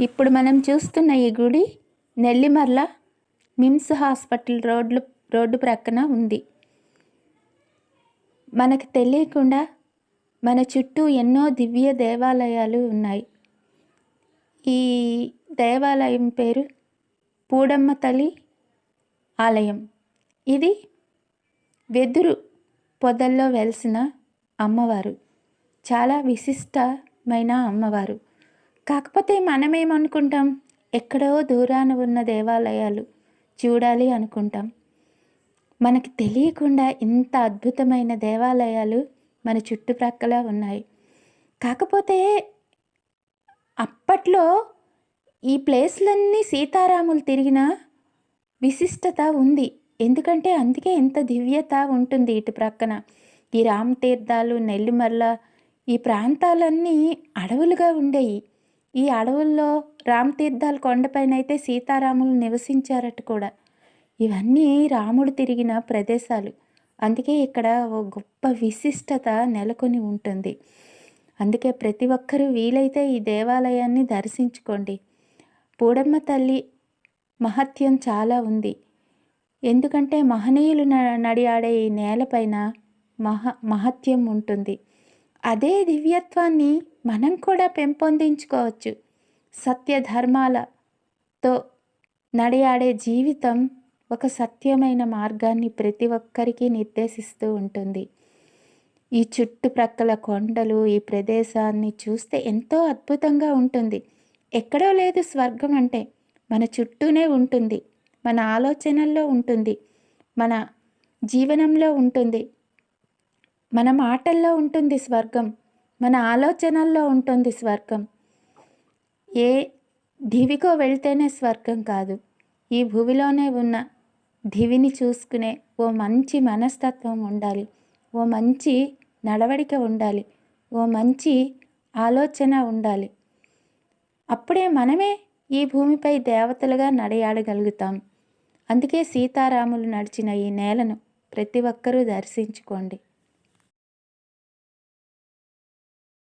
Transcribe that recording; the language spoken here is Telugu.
ఇప్పుడు మనం చూస్తున్న ఈ గుడి నెల్లిమర్ల మిమ్స్ హాస్పిటల్ రోడ్లు రోడ్డు ప్రక్కన ఉంది. మనకు తెలియకుండా మన చుట్టూ ఎన్నో దివ్య దేవాలయాలు ఉన్నాయి. ఈ దేవాలయం పేరు పూడమ్మ తల్లి ఆలయం. ఇది వెదురు పొదల్లో వెలిసిన అమ్మవారు. చాలా విశిష్టమైన అమ్మవారు. కాకపోతే మనమేమనుకుంటాం? ఎక్కడో దూరాన ఉన్న దేవాలయాలు చూడాలి అనుకుంటాం. మనకి తెలియకుండా ఇంత అద్భుతమైన దేవాలయాలు మన చుట్టుప్రక్కల ఉన్నాయి. కాకపోతే అప్పట్లో ఈ ప్లేస్లన్నీ సీతారాములు తిరిగిన విశిష్టత ఉంది. ఎందుకంటే అందుకే ఇంత దివ్యత ఉంటుంది ఇటు ప్రక్కన. ఈ రామతీర్థాలు నెల్లిమర్ల ఈ ప్రాంతాలన్నీ అడవులుగా ఉండేవి ఈ అడవుల్లో రామతీర్థాల కొండపైన అయితే సీతారాములు నివసించారట కూడా. ఇవన్నీ రాముడు తిరిగిన ప్రదేశాలు. అందుకే ఇక్కడ ఓ గొప్ప విశిష్టత నెలకొని ఉంటుంది. అందుకే ప్రతి ఒక్కరూ వీలైతే ఈ దేవాలయాన్ని దర్శించుకోండి. పూడమ్మ తల్లి మహత్యం చాలా ఉంది. ఎందుకంటే మహనీయులు నడియాడే ఈ నేలపైన మహ మహత్యం ఉంటుంది. అదే దివ్యత్వాన్ని మనం కూడా పెంపొందించుకోవచ్చు. సత్య ధర్మాలతో నడియాడే జీవితం ఒక సత్యమైన మార్గాన్ని ప్రతి ఒక్కరికి నిర్దేశిస్తూ ఉంటుంది. ఈ చుట్టుప్రక్కల కొండలు ఈ ప్రదేశాన్ని చూస్తే ఎంతో అద్భుతంగా ఉంటుంది. ఎక్కడో లేదు స్వర్గం అంటే మన చుట్టూనే ఉంటుంది. మన ఆలోచనల్లో ఉంటుంది. మన జీవనంలో ఉంటుంది. మన మాటల్లో ఉంటుంది స్వర్గం. మన ఆలోచనల్లో ఉంటుంది స్వర్గం. ఏ దివికో వెళ్తేనే స్వర్గం కాదు. ఈ భూమిలోనే ఉన్న దివిని చూసుకునే ఓ మంచి మనస్తత్వం ఉండాలి. ఓ మంచి నడవడిక ఉండాలి. ఓ మంచి ఆలోచన ఉండాలి. అప్పుడే మనమే ఈ భూమిపై దేవతలుగా నడయాడగలుగుతాం. అందుకే సీతారాములు నడిచిన ఈ నేలను ప్రతి ఒక్కరూ దర్శించుకోండి.